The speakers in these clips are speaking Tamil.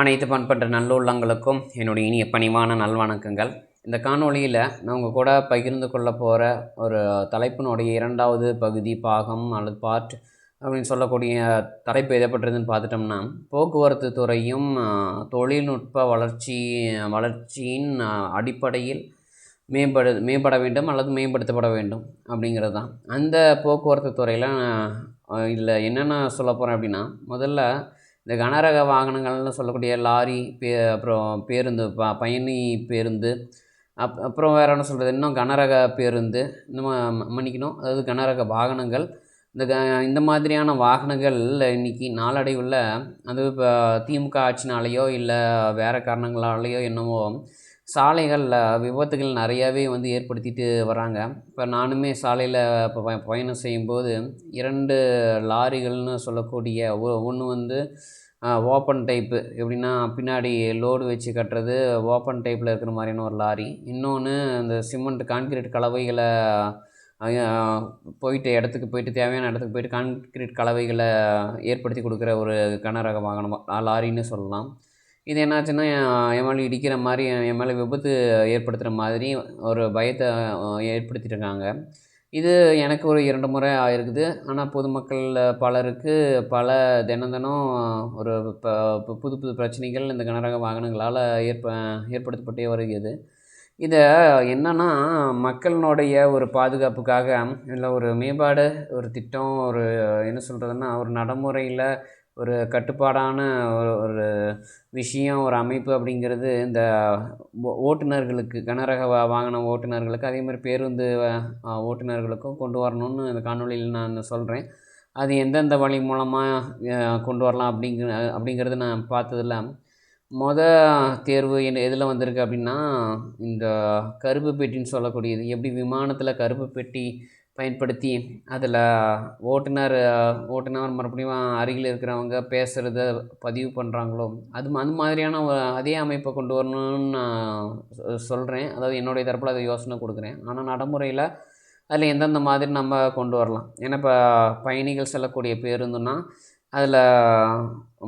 அனைத்து பண்பற்ற நல்லுள்ளங்களுக்கும் என்னுடைய இனிய பணிவான நல்வணக்கங்கள். இந்த காணொளியில் நான் உங்கள் கூட பகிர்ந்து கொள்ள போகிற ஒரு தலைப்பினுடைய இரண்டாவது பகுதி பாகம் அல்லது பார்ட் அப்படின்னு சொல்லக்கூடிய தலைப்பு எதை பார்த்துட்டோம்னா போக்குவரத்து துறையும் தொழில்நுட்ப வளர்ச்சி வளர்ச்சியின் அடிப்படையில் மேம்படு மேம்பட வேண்டும் அல்லது மேம்படுத்தப்பட வேண்டும் அப்படிங்கிறது தான் அந்த போக்குவரத்து துறையில் இதில் என்னென்ன சொல்ல போகிறேன் அப்படின்னா முதல்ல இந்த கனரக வாகனங்கள்னு சொல்லக்கூடிய லாரி பே அப்புறம் பேருந்து ப பயணி பேருந்து அப் அப்புறம் வேறு என்ன சொல்கிறது இன்னும் கனரக பேருந்து இன்னும் மன்னிக்கணும். அதாவது கனரக வாகனங்கள். இந்த க இந்த மாதிரியான வாகனங்கள் இன்றைக்கி நாளடைவில் அது இப்போ திமுக ஆட்சினாலேயோ இல்லை வேறு காரணங்களாலேயோ என்னவோ சாலைகளில் விபத்துகள் நிறையாவே வந்து ஏற்படுத்திட்டு வராங்க இப்போ நானுமே சாலையில் இப்போ ப பயணம் செய்யும்போது இரண்டு லாரிகள்னு சொல்லக்கூடிய ஒன்று வந்து ஓப்பன் டைப்பு. எப்படின்னா பின்னாடி லோடு வச்சு கட்டுறது ஓப்பன் டைப்பில் இருக்கிற மாதிரியான ஒரு லாரி. இன்னொன்று இந்த சிமெண்ட் கான்கிரீட் கலவைகளை போயிட்டு இடத்துக்கு போயிட்டு தேவையான இடத்துக்கு போயிட்டு கான்கிரீட் கலவைகளை ஏற்படுத்தி கொடுக்குற ஒரு கனரக வாகனம் லாரின்னு சொல்லலாம். இது என்னாச்சுன்னா என் என் மேலே இடிக்கிற மாதிரி என் மேலே விபத்து ஏற்படுத்துகிற மாதிரி ஒரு பயத்தை அஹ், ஏற்படுத்தியிருக்காங்க இது எனக்கு ஒரு இரண்டு முறை ஆயிருக்குது. ஆனால் பொதுமக்கள் பலருக்கு பல தினம் தினம் ஒரு ப புது புது பிரச்சனைகள் இந்த கனரக வாகனங்களால் ஏற்ப ஏற்படுத்தப்பட்டே வருகிறது. இதை என்னென்னா மக்களினுடைய ஒரு பாதுகாப்புக்காக இல்லை ஒரு மேம்பாடு ஒரு திட்டம் ஒரு என்ன சொல்கிறதுன்னா ஒரு நடைமுறையில் ஒரு கட்டுப்பாடான ஒரு ஒரு விஷயம் ஒரு அமைப்பு அப்படிங்கிறது இந்த ஓ- ஓட்டுநர்களுக்கு கனரக வா வாகன ஓட்டுநர்களுக்கு அதே மாதிரி பேருந்து ஓட்டுநர்களுக்கும் கொண்டு வரணும்னு இந்த காணொளியில் நான் சொல்கிறேன் அது எந்தெந்த வழி மூலமாக கொண்டு வரலாம் அப்படிங்கிற அப்படிங்கிறது நான் பார்த்ததில்ல. மொத தேர்வு என்ன எதில் வந்திருக்கு அப்படின்னா இந்த கருப்பு பெட்டின்னு சொல்லக்கூடியது. எப்படி விமானத்தில் கருப்பு பெட்டி பயன்படுத்தி அதில் ஓட்டுநர் ஓட்டுநர் மறுபடியும் அருகில் இருக்கிறவங்க பேசுகிறத பதிவு பண்ணுறாங்களோ அது அந்த மாதிரியான அதே அமைப்பை கொண்டு வரணும்னு நான் சொல்கிறேன் அதாவது என்னுடைய தரப்பில் அதை யோசனை கொடுக்குறேன். ஆனால் நடைமுறையில் அதில் எந்தெந்த மாதிரி நம்ம கொண்டு வரலாம்? ஏன்னா இப்போ பயணிகள் செல்லக்கூடிய பேருந்துன்னா அதில்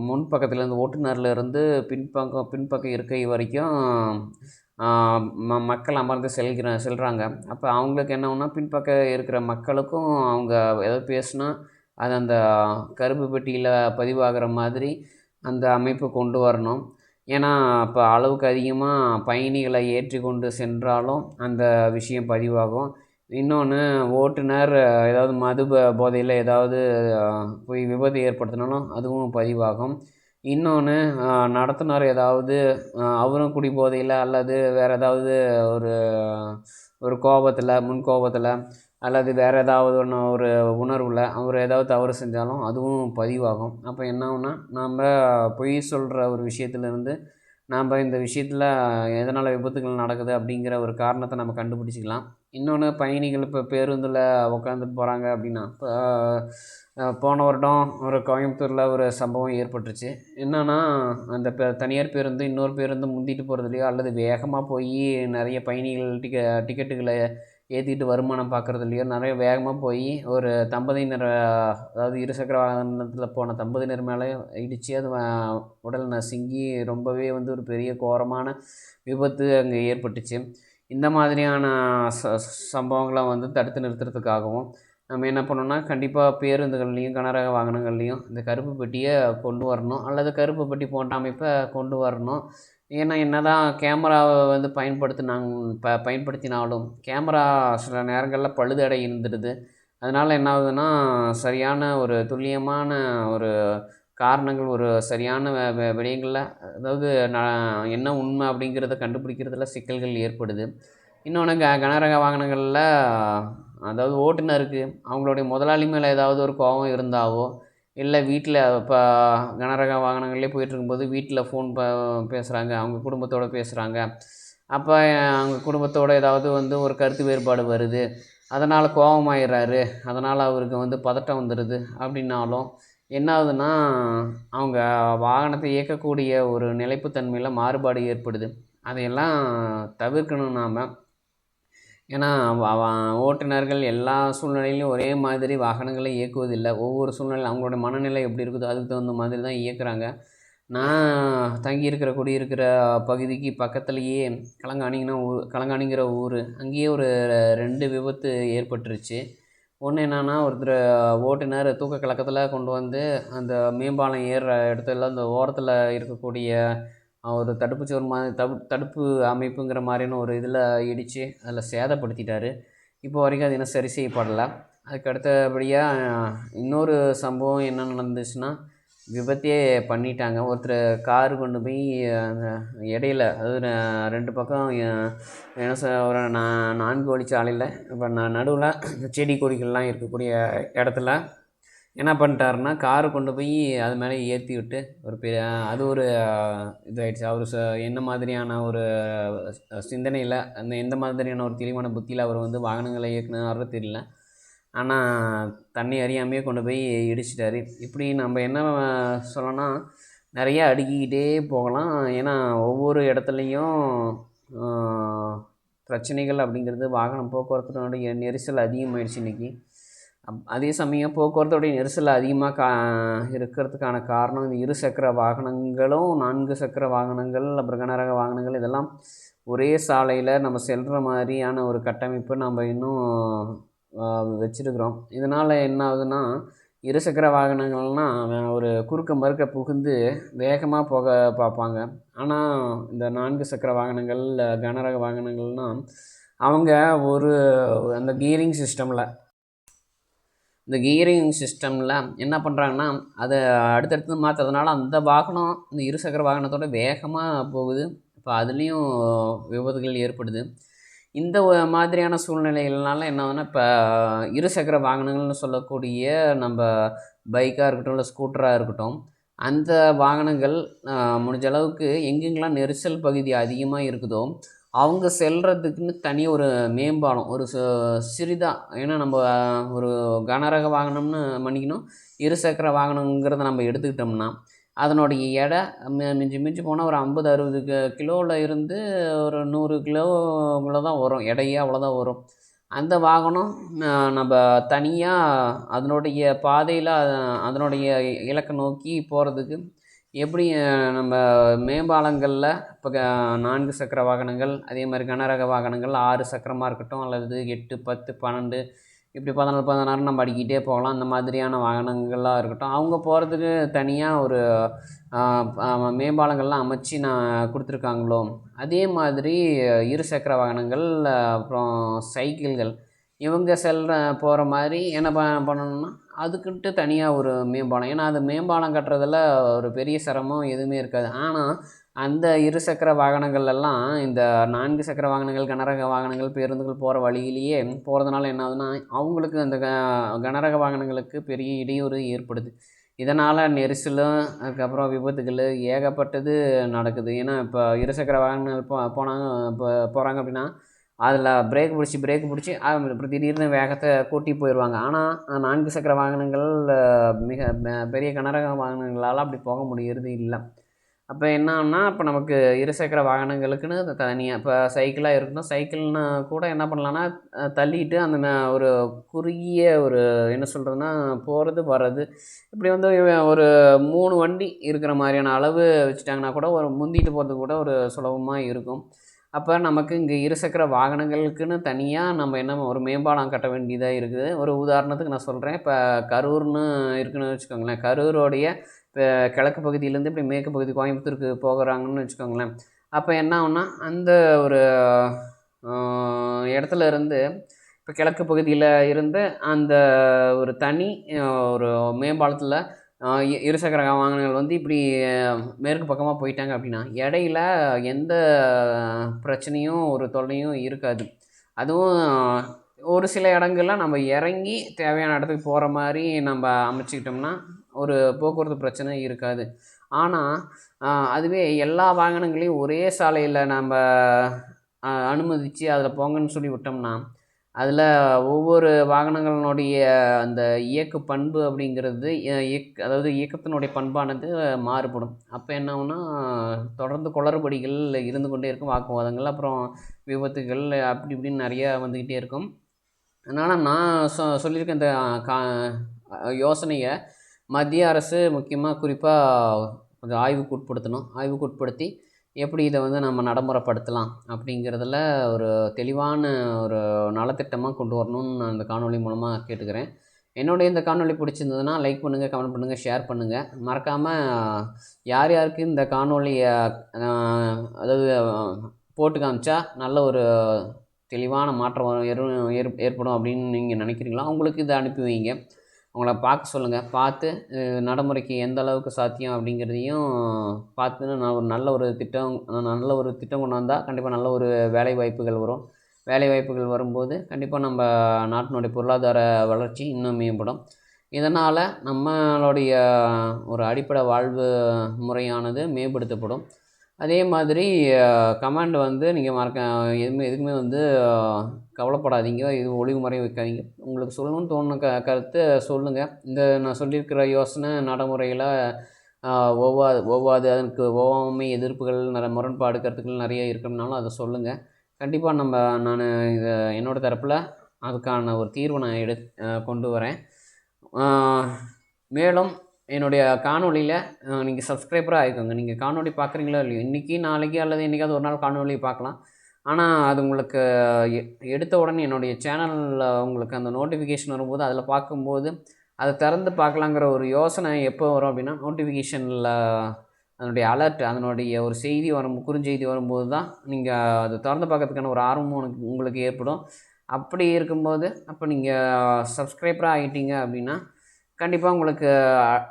முன் பக்கத்துலேருந்து ஓட்டுநர்லேருந்து பின்பக்கம் பின்பக்க இருக்கை வரைக்கும் ம மக்கள் அமர்ந்து செல்கிற செல்கிறாங்க அப்போ அவங்களுக்கு என்ன பின்பக்கம் பின்பக்க இருக்கிற மக்களுக்கும் அவங்க எதை பேசுனா அது அந்த கருப்பு பெட்டியில் பதிவாகிற மாதிரி அந்த அமைப்பு கொண்டு வரணும். ஏன்னா இப்போ அளவுக்கு அதிகமாக பயணிகளை ஏற்றி கொண்டு சென்றாலும் அந்த விஷயம் பதிவாகும். இன்னொன்று ஓட்டுநர் ஏதாவது மது போதையில் ஏதாவது போய் விபத்து ஏற்படுத்தினாலும் அதுவும் பதிவாகும். இன்னொன்று நடத்துனர் ஏதாவது அவரும் குடி போதையில் அல்லது வேறு ஏதாவது ஒரு ஒரு கோபத்தில் முன் கோபத்தில் அல்லது வேறு ஏதாவது ஒன்று ஒரு உணர்வில் அவர் ஏதாவது தவறு செஞ்சாலும் அதுவும் பதிவாகும். அப்போ என்ன நாம் பொய் சொல்கிற ஒரு விஷயத்துலேருந்து நாம் இந்த விஷயத்தில் எதனால் விபத்துகள் நடக்குது அப்படிங்கிற ஒரு காரணத்தை நம்ம கண்டுபிடிச்சிக்கலாம். இன்னொன்று பயணிகள் இப்போ பேருந்தில் உட்காந்துட்டு போகிறாங்க அப்படின்னா இப்போ போன வருடம் ஒரு கோயம்புத்தூரில் ஒரு சம்பவம் ஏற்பட்டுருச்சு. என்னென்னா அந்த பே தனியார் பேருந்து இன்னொரு பேருந்து முந்திட்டு போகிறதுலையோ அல்லது வேகமாக போய் நிறைய பயணிகள் டிக்க டிக்கெட்டுகளை ஏற்றிட்டு வருமானம் பார்க்குறதுலையோ நிறைய வேகமாக போய் ஒரு தம்பதியினர் அதாவது இருசக்கர வாகனத்தில் போன தம்பதியினர் மேலே இடித்து அது உடல் நசுங்கி ரொம்பவே வந்து ஒரு பெரிய கோரமான விபத்து அங்கே ஏற்பட்டுச்சு. இந்த மாதிரியான ச சம்பவங்களை வந்து தடுத்து நிறுத்துறதுக்காகவும் நம்ம என்ன பண்ணோம்னா கண்டிப்பாக பேருந்துகள்லேயும் கனரக வாகனங்கள்லேயும் இந்த கருப்பு பெட்டியை கொண்டு வரணும். அல்லது கருப்பு பெட்டி போன்ற அமைப்பை கொண்டு வரணும். ஏன்னா என்னதான் கேமராவை வந்து பயன்படுத்தினாங்க ப பயன்படுத்தினாலும் கேமரா சில நேரங்களில் பழுதடை இருந்துடுது அதனால் என்ன ஆகுதுன்னா சரியான ஒரு துல்லியமான ஒரு காரணங்கள் ஒரு சரியான விடயங்களில் அதாவது நான் என்ன உண்மை அப்படிங்கிறத கண்டுபிடிக்கிறதுல சிக்கல்கள் ஏற்படுது. இன்னொன்று க கனரக வாகனங்களில் அதாவது ஓட்டுநருக்கு அவங்களுடைய முதலாளி மேலே ஏதாவது ஒரு கோபம் இருந்தாவோ இல்லை வீட்டில் இப்போ கனரக வாகனங்களே போயிட்டுருக்கும்போது வீட்டில் ஃபோன் ப பேசுகிறாங்க அவங்க குடும்பத்தோடு பேசுகிறாங்க அப்போ அவங்க குடும்பத்தோட ஏதாவது வந்து ஒரு கருத்து வேறுபாடு வருது. அதனால் கோபமாயிடுறாரு அதனால் அவருக்கு வந்து பதட்டம் வந்துடுது அப்படின்னாலும் என்ன ஆகுதுன்னா அவங்க வாகனத்தை இயக்கக்கூடிய ஒரு நிலைப்புத்தன்மையில் மாறுபாடு ஏற்படுது. அதையெல்லாம் தவிர்க்கணும் நாம். ஏன்னா ஓட்டுநர்கள் எல்லா சூழ்நிலையிலும் ஒரே மாதிரி வாகனங்களை இயக்குவதில்லை. ஒவ்வொரு சூழ்நிலை அவங்களோட மனநிலை எப்படி இருக்குதோ அதுக்கு தகுந்த மாதிரி தான் இயக்குறாங்க. நான் தங்கியிருக்கிற குடியிருக்கிற பகுதிக்கு பக்கத்துலேயே கலங்காணிங்கன்னா ஊர் கலங்காணிங்கிற ஊர். அங்கேயே ஒரு ரெண்டு விபத்து ஏற்பட்டுருச்சு. ஒன்று என்னென்னா ஒருத்தர் ஓட்டுநர் தூக்க கலக்கத்தில் கொண்டு வந்து அந்த மேம்பாலம் ஏறுற இடத்துல அந்த ஓரத்தில் இருக்கக்கூடிய ஒரு தடுப்பு சுவர் மாதிரி தடு தடுப்பு அமைப்புங்கிற மாதிரியான ஒரு இதில் இடித்து அதில் சேதப்படுத்திட்டார். இப்போ வரைக்கும் அது இன்னும் சரி செய்யப்படலை. அதுக்கு அடுத்தபடியாக இன்னொரு சம்பவம் என்ன நடந்துச்சுன்னா விபத்தே பண்ணிட்டாங்க. ஒருத்தர் காரு கொண்டு போய் அந்த இடையில அதாவது ரெண்டு பக்கம் என்ன சொ ஒரு நான் நான்கு வழிச்சாலையில் இப்போ நடுவில் செடி கொடிகள்லாம் இருக்கக்கூடிய இடத்துல என்ன பண்ணிட்டாருன்னா காரு கொண்டு போய் அது மேலே ஏற்றி விட்டு ஒரு பெரிய அது ஒரு இதாகிடுச்சு இதாயிடுச்சு. அவர் ச என்ன மாதிரியான ஒரு சிந்தனையில் அந்த எந்த மாதிரியான ஒரு தெளிவான புத்தியில் அவர் வந்து வாகனங்களை இயக்குனாரோ தெரியல. ஆனால் தண்ணி அறியாமையே கொண்டு போய் இடிச்சிட்டாரு. இப்படி நம்ம என்ன சொல்லணும்னா நிறைய அடுக்கிக்கிட்டே போகலாம். ஏன்னா ஒவ்வொரு இடத்துலையும் பிரச்சனைகள் அப்படிங்கிறது வாகனம் போக்குவரத்தினுடைய நெரிசல் அதிகமாகிடுச்சு இன்றைக்கி அதே சமயம் போக்குவரத்துடைய நெரிசல் அதிகமாக கா இருக்கிறதுக்கான காரணம் இந்த இரு சக்கர வாகனங்களும் நான்கு சக்கர வாகனங்கள் அப்புறம் கனரக வாகனங்கள் இதெல்லாம் ஒரே சாலையில் நம்ம செல்கிற மாதிரியான ஒரு கட்டமைப்பு நம்ம இன்னும் வச்சுருக்குறோம். இதனால் என்ன ஆகுதுன்னா இருசக்கர வாகனங்கள்னால் ஒரு குறுக்க மறுக்க புகுந்து வேகமாக போக பார்ப்பாங்க. ஆனால் இந்த நான்கு சக்கர வாகனங்கள் கனரக வாகனங்கள்னால் அவங்க ஒரு அந்த கியரிங் சிஸ்டமில் இந்த கியரிங் சிஸ்டமில் என்ன பண்ணுறாங்கன்னா அதை அடுத்தடுத்து மாற்றுறதுனால அந்த வாகனம் இந்த இருசக்கர வாகனத்தோட வேகமாக போகுது. இப்போ அதுலேயும் விபத்துகள் ஏற்படுது. இந்த மாதிரியான சூழ்நிலைகள்னால என்ன இப்போ இருசக்கர வாகனங்கள்னு சொல்லக்கூடிய நம்ம பைக்காக இருக்கட்டும் இல்லை ஸ்கூட்டராக இருக்கட்டும் அந்த வாகனங்கள் முடிஞ்ச அளவுக்கு எங்கெங்கெல்லாம் நெரிசல் பகுதி அதிகமாக இருக்குதோ அவங்க செல்கிறதுக்குன்னு தனி ஒரு மேம்பாலம் ஒரு சிறிதாக ஏன்னா நம்ம ஒரு கனரக வாகனம்னு மன்னிக்கணும் இருசக்கர வாகனங்கிறத நம்ம எடுத்துக்கிட்டோம்னா அதனுடைய எடை மி- மிஞ்சி மிஞ்சி போனால் ஒரு ஐம்பது அறுபது கிலோவில் இருந்து ஒரு நூறு கிலோக்குள்ளே தான் வரும் எடையே அவ்வளோதான் வரும். அந்த வாகனம் நம்ம தனியாக அதனுடைய பாதையில் அதனுடைய இலக்கை நோக்கி போகிறதுக்கு எப்படி நம்ம மேம்பாலங்களில் இப்போ க நான்கு சக்கர வாகனங்கள் அதே மாதிரி கனரக வாகனங்கள் ஆறு சக்கரமாக இருக்கட்டும் அல்லது எட்டு பத்து பன்னெண்டு இப்படி பதினாலு பதினாறு நம்ம அடிக்கிட்டே போகலாம். அந்த மாதிரியான வாகனங்களாக இருக்கட்டும். அவங்க போகிறதுக்கு தனியாக ஒரு மேம்பாலங்கள்லாம் அமைச்சு நான் கொடுத்துருக்காங்களோ? அதே மாதிரி இரு சக்கர வாகனங்கள் அப்புறம் சைக்கிள்கள். இவங்க செல்ற போகிற மாதிரி என்ன ப பண்ணணும்னா அதுக்குன்ட்டு தனியாக ஒரு மேம்பாலம். ஏன்னா அது மேம்பாலம் கட்டுறதுல ஒரு பெரிய சிரமம் எதுவுமே இருக்காது. ஆனால் அந்த இருசக்கர சக்கர எல்லாம் இந்த நான்கு சக்கர வாகனங்கள் கனரக வாகனங்கள் பேருந்துகள் போகிற வழியிலேயே போகிறதுனால என்ன ஆகுதுன்னா அவங்களுக்கு அந்த க கனரக வாகனங்களுக்கு பெரிய இடையூறு ஏற்படுது. இதனால் நெரிசலும் அதுக்கப்புறம் விபத்துகள் ஏகப்பட்டது நடக்குது. ஏன்னா இப்போ இருசக்கர வாகனங்கள் போ போனாங்க இப்போ போகிறாங்க அப்படின்னா அதில் பிரேக் பிடிச்சி பிரேக் பிடிச்சி அப்புறம் திடீர்னு வேகத்தை கூட்டி போயிடுவாங்க ஆனால் நான்கு சக்கர வாகனங்கள் மிக பெரிய கனரக வாகனங்களால் அப்படி போக முடியறது இல்லை. அப்போ என்னன்னா இப்போ நமக்கு இருசக்கர வாகனங்களுக்குன்னு தனியாக இப்போ சைக்கிளாக இருக்கணும் சைக்கிள்னா கூட என்ன பண்ணலான்னா தள்ளிட்டு அந்த ஒரு குறுகிய ஒரு என்ன சொல்கிறதுன்னா போகிறது வர்றது. இப்படி வந்து ஒரு மூணு வண்டி இருக்கிற மாதிரியான அளவு வச்சுட்டாங்கன்னா கூட ஒரு முந்திட்டு போகிறது கூட ஒரு சுலபமாக இருக்கும். அப்போ நமக்கு இங்கே இருசக்கர வாகனங்களுக்குன்னு தனியாக நம்ம என்ன ஒரு மேம்பாலம் கட்ட வேண்டியதாக இருக்குது. ஒரு உதாரணத்துக்கு நான் சொல்கிறேன் இப்போ கரூர்னு இருக்குன்னு வச்சுக்கோங்களேன். கரூரோடைய இப்போ கிழக்கு பகுதியிலேருந்து இப்படி மேற்கு பகுதி கோயம்புத்தூருக்கு போகிறாங்கன்னு வச்சுக்கோங்களேன். அப்போ என்ன ஆகுனா அந்த ஒரு இடத்துல இருந்து இப்போ கிழக்கு பகுதியில் இருந்து அந்த ஒரு தனி ஒரு மேம்பாலத்தில் இருசக்கர வாகனங்கள் வந்து இப்படி மேற்கு பக்கமாக போயிட்டாங்க அப்படின்னா இடையில எந்த பிரச்சனையும் ஒரு தொல்லையும் இருக்காது. அதுவும் ஒரு சில இடங்கள்ல நம்ம இறங்கி தேவையான இடத்துக்கு போகிற மாதிரி நம்ம அமைச்சிக்கிட்டோம்னா ஒரு போக்குவரத்து பிரச்சனை இருக்காது. ஆனால் அதுவே எல்லா வாகனங்களையும் ஒரே சாலையில் நம்ம அனுமதித்து அதில் போங்கன்னு சொல்லி விட்டோம்னா அதில் ஒவ்வொரு வாகனங்களினுடைய அந்த இயக்கு பண்பு அப்படிங்கிறது இயக் அதாவது இயக்கத்தினுடைய பண்பானது மாறுபடும். அப்போ என்ன ஆகும்னா தொடர்ந்து குளறுபடிகள் இருந்து கொண்டே இருக்கும் வாக்குவாதங்கள் அப்புறம் விபத்துகள் அப்படி இப்படின்னு நிறையா வந்துக்கிட்டே இருக்கும். அதனால் நான் சொ சொல்லியிருக்க இந்த கா யோசனையை மத்திய அரசு முக்கியமாக குறிப்பாக கொஞ்சம் ஆய்வுக்கு உட்படுத்தணும். ஆய்வுக்கு உட்படுத்தி எப்படி இதை வந்து நம்ம நடைமுறைப்படுத்தலாம் அப்படிங்கிறதுல ஒரு தெளிவான ஒரு நலத்திட்டமாக கொண்டு வரணும்னு நான் இந்த காணொலி மூலமாக கேட்டுக்கிறேன். என்னுடைய இந்த காணொலி பிடிச்சிருந்ததுன்னா லைக் பண்ணுங்கள் கமெண்ட் பண்ணுங்கள் ஷேர் பண்ணுங்கள் மறக்காமல் யார் யாருக்கு இந்த காணொலியை அதாவது போட்டு காமிச்சா நல்ல ஒரு தெளிவான மாற்றம் வரும் ஏற்- ஏற்படும் அப்படின்னு நீங்கள் நினைக்கிறீங்களோ அவங்களுக்கு இதை அனுப்பி வைங்க. அவங்கள பார்க்க சொல்லுங்கள் பார்த்து நடைமுறைக்கு எந்த அளவுக்கு சாத்தியம் அப்படிங்கிறதையும் பார்த்து நான் ஒரு நல்ல ஒரு திட்டம் நல்ல ஒரு திட்டம் கொண்டு வந்தால் கண்டிப்பாக நல்ல ஒரு வேலை வாய்ப்புகள் வரும். வேலை வாய்ப்புகள் வரும்போது கண்டிப்பாக நம்ம நாட்டினுடைய பொருளாதார வளர்ச்சி இன்னும் மேம்படும். இதனால் நம்மளுடைய ஒரு அடிப்படை வாழ்வு முறையானது மேம்படுத்தப்படும். அதே மாதிரி கமாண்ட் வந்து நீங்கள் மறக்க எதுவுமே எதுக்குமே வந்து கவலைப்படாதீங்க. இது ஒளிவுமுறை வைக்காதீங்க. உங்களுக்கு சொல்லணும்னு தோணுன க கருத்தை சொல்லுங்கள் இந்த நான் சொல்லியிருக்கிற யோசனை நடைமுறையில் ஒவ்வாது ஒவ்வாது அதற்கு ஒவ்வாமை எதிர்ப்புகள் நிறைய முரண்பாடு கருத்துக்கள் நிறைய இருக்கிறதுனாலும் அதை சொல்லுங்கள் கண்டிப்பாக நம்ம நான் இதை என்னோடய தரப்பில் அதுக்கான ஒரு தீர்வை நான் எடு கொண்டு வரேன். மேலும் என்னுடைய காணொலியில் நீங்கள் சப்ஸ்கிரைபராக ஆகிக்கோங்க நீங்கள் காணொலி பார்க்குறீங்களோ இல்லையோ இன்றைக்கி நாளைக்கு அல்லது என்றைக்காவது ஒரு நாள் காணொலி பார்க்கலாம் ஆனால் அது உங்களுக்கு எ- எடுத்த உடனே என்னுடைய சேனலில் உங்களுக்கு அந்த நோட்டிஃபிகேஷன் வரும்போது அதில் பார்க்கும்போது அதை திறந்து பார்க்கலாங்கிற ஒரு யோசனை எப்போ வரும் அப்படின்னா நோட்டிஃபிகேஷனில் அதனுடைய அலர்ட் அதனுடைய ஒரு செய்தி வரும் குறுஞ்செய்தி வரும்போது தான் நீங்கள் அதை திறந்து பார்க்கறதுக்கான ஒரு ஆர்வம் உனக்கு உங்களுக்கு ஏற்படும். அப்படி இருக்கும்போது அப்போ நீங்கள் சப்ஸ்கிரைபராக ஆகிட்டீங்க அப்படின்னா கண்டிப்பாக உங்களுக்கு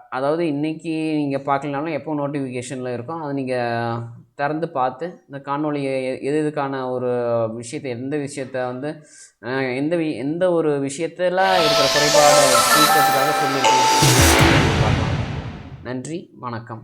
அதாவது இன்றைக்கி நீங்கள் பார்க்கலனாலும் எப்போ நோட்டிஃபிகேஷனில் இருக்கும் அதை நீங்கள் திறந்து பார்த்து இந்த காணொளியை எ- எது எதுக்கான ஒரு விஷயத்தை எந்த விஷயத்த வந்து எந்த வி எந்த ஒரு விஷயத்தில் இருக்கிற குறைபாடு தீர்க்கறதுக்காக சொல்லியிருக்கீங்க. பார்க்கலாம் நன்றி வணக்கம்.